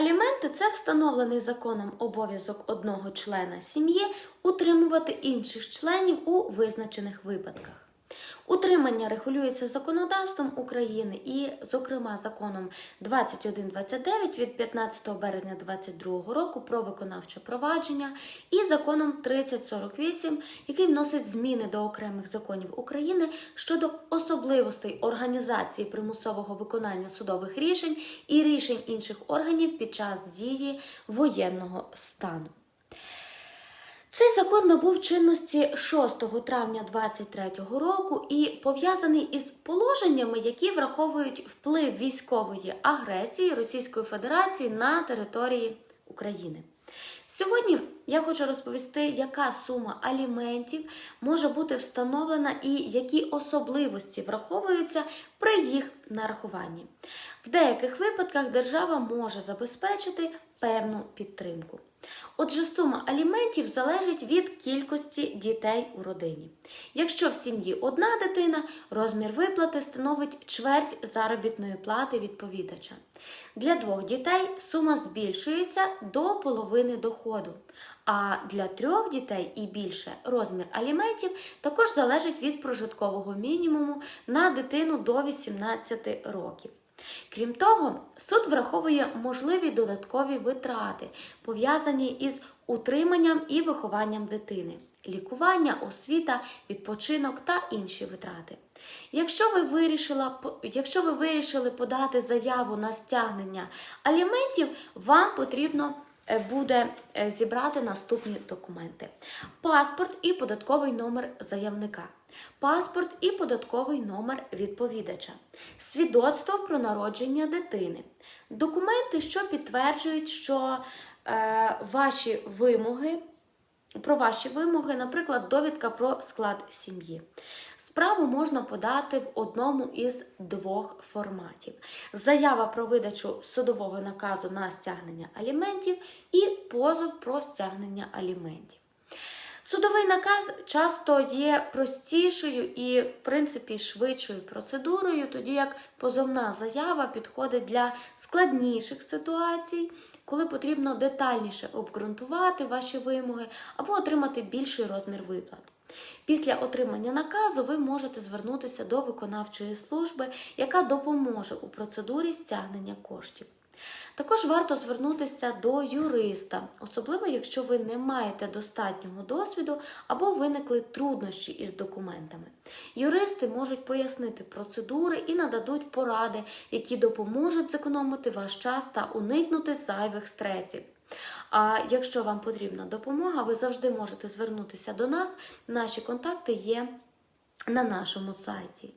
Аліменти це встановлений законом обов'язок одного члена сім'ї утримувати інших членів у визначених випадках. Утримання регулюється законодавством України і, зокрема, законом 2129 від 15 березня 2022 року про виконавче провадження і законом 3048, який вносить зміни до окремих законів України щодо особливостей організації примусового виконання судових рішень і рішень інших органів під час дії воєнного стану. Цей закон набув чинності 6 травня 2023 року і пов'язаний із положеннями, які враховують вплив військової агресії Російської Федерації на території України. Сьогодні я хочу розповісти, яка сума аліментів може бути встановлена і які особливості враховуються при їх нарахуванні. В деяких випадках держава може забезпечити певну підтримку. Отже, сума аліментів залежить від кількості дітей у родині. Якщо в сім'ї одна дитина, розмір виплати становить чверть заробітної плати відповідача. Для двох дітей сума збільшується до половини доходу. А для трьох дітей і більше розмір аліментів також залежить від прожиткового мінімуму на дитину до 18 років. Крім того, суд враховує можливі додаткові витрати, пов'язані із утриманням і вихованням дитини, лікування, освіта, відпочинок та інші витрати. Якщо ви, вирішила, якщо ви вирішили подати заяву на стягнення аліментів, вам потрібно е, буде е, зібрати наступні документи: паспорт і податковий номер заявника. Паспорт і податковий номер відповідача, свідоцтво про народження дитини, документи, що підтверджують, що е, ваші вимоги, про ваші вимоги, наприклад, довідка про склад сім'ї. Справу можна подати в одному із двох форматів: заява про видачу судового наказу на стягнення аліментів і позов про стягнення аліментів. Судовий наказ часто є простішою і, в принципі, швидшою процедурою, тоді як позовна заява підходить для складніших ситуацій, коли потрібно детальніше обґрунтувати ваші вимоги або отримати більший розмір виплат. Після отримання наказу ви можете звернутися до виконавчої служби, яка допоможе у процедурі стягнення коштів. Також варто звернутися до юриста, особливо якщо ви не маєте достатнього досвіду або виникли труднощі із документами. Юристи можуть пояснити процедури і нададуть поради, які допоможуть зекономити ваш час та уникнути зайвих стресів. А якщо вам потрібна допомога, ви завжди можете звернутися до нас. Наші контакти є на нашому сайті.